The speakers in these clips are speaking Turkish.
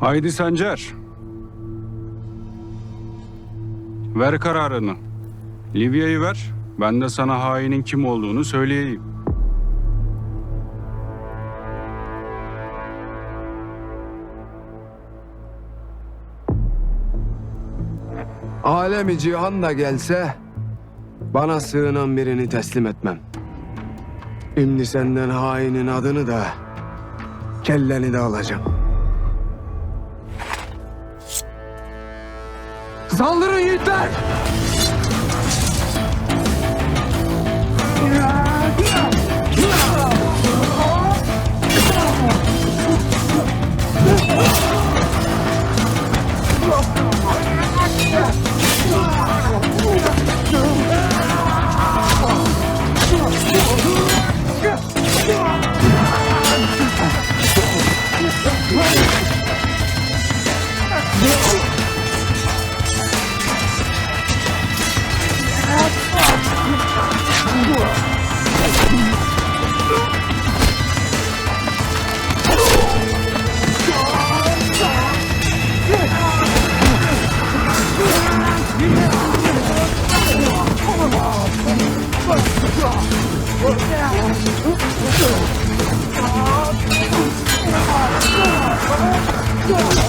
Haydi Sancar. Ver kararını. Livya'yı ver. Ben de sana hainin kim olduğunu söyleyeyim. Alemi cihan da gelse bana sığınan birini teslim etmem. Şimdi senden hainin adını da kelleni de alacağım. Saldırın yiğitler! Go!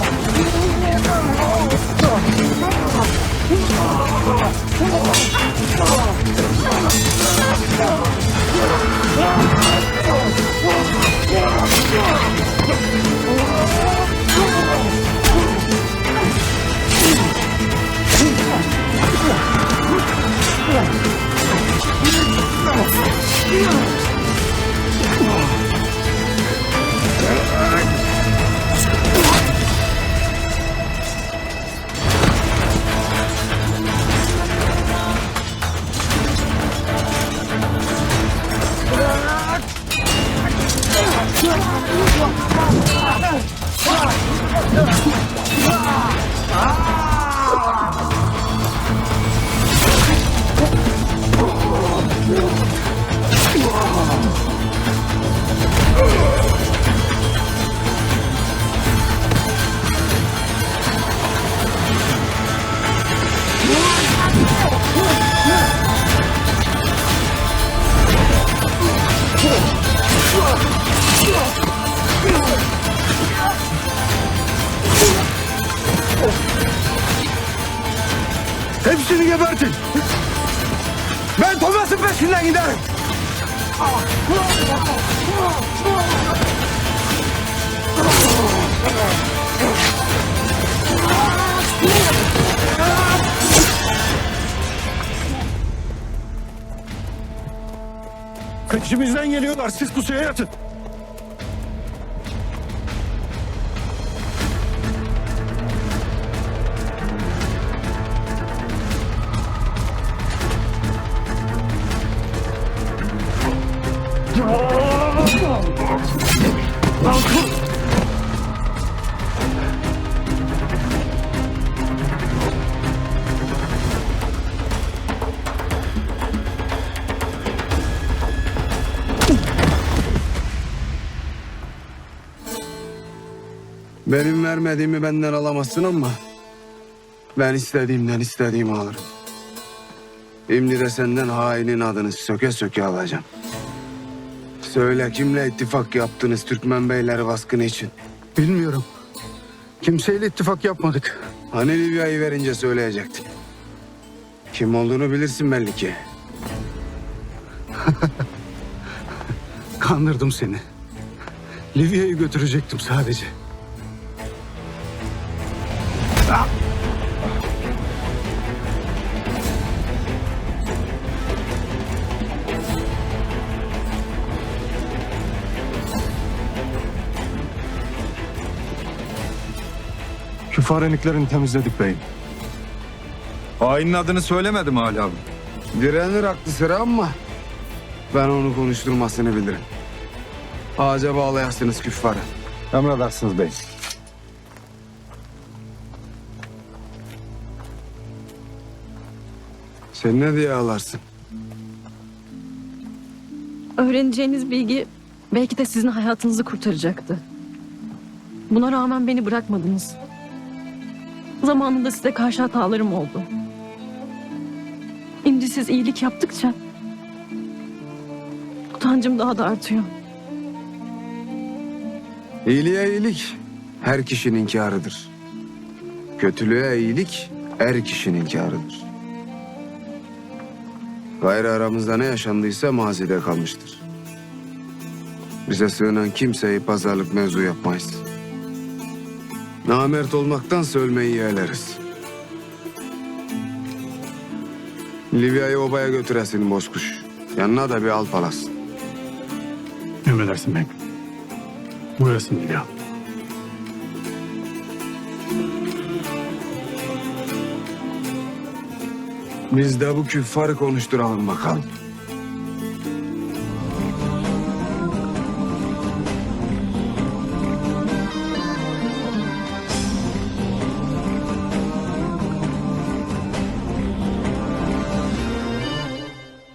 Gebertin! Ben Thomas'ın peşinden giderim! Peşimizden geliyorlar. Siz pusuya yatın. Benim vermediğimi benden alamazsın ama ben istediğimden istediğimi alırım. Şimdi de senden hainin adını söke söke alacağım. Söyle kimle ittifak yaptınız Türkmen beyleri baskını için? Bilmiyorum. Kimseyle ittifak yapmadık. Hani Libya'yı verince söyleyecektin. Kim olduğunu bilirsin belli ki. Kandırdım seni. Livya'yı götürecektim sadece. Küfareniklerini temizledik beyim. Hainin adını söylemedim hala abi. Direnir aklı sıra ama ben onu konuşturmasını bilirim. Ağaca bağlayasınız küffarı. Emredersiniz beyim. Sen ne diye ağlarsın? Öğreneceğiniz bilgi belki de sizin hayatınızı kurtaracaktı. Buna rağmen beni bırakmadınız. Zamanında size karşı hatalarım oldu. Şimdi siz iyilik yaptıkça utancım daha da artıyor. İyiliğe iyilik her kişinin kârıdır. Kötülüğe iyilik her kişinin kârıdır. Gayrı aramızda ne yaşandıysa mazide kalmıştır. Bize sığınan kimseyi pazarlık mevzu yapmayız. Namert olmaktan ölmeyi yeğleriz. Livya'yı obaya götüresin bozkuş. Yanına da bir alpalas. Emredersin beyim. Buyurasın Livya. Biz de bu küffarı konuşturalım bakalım.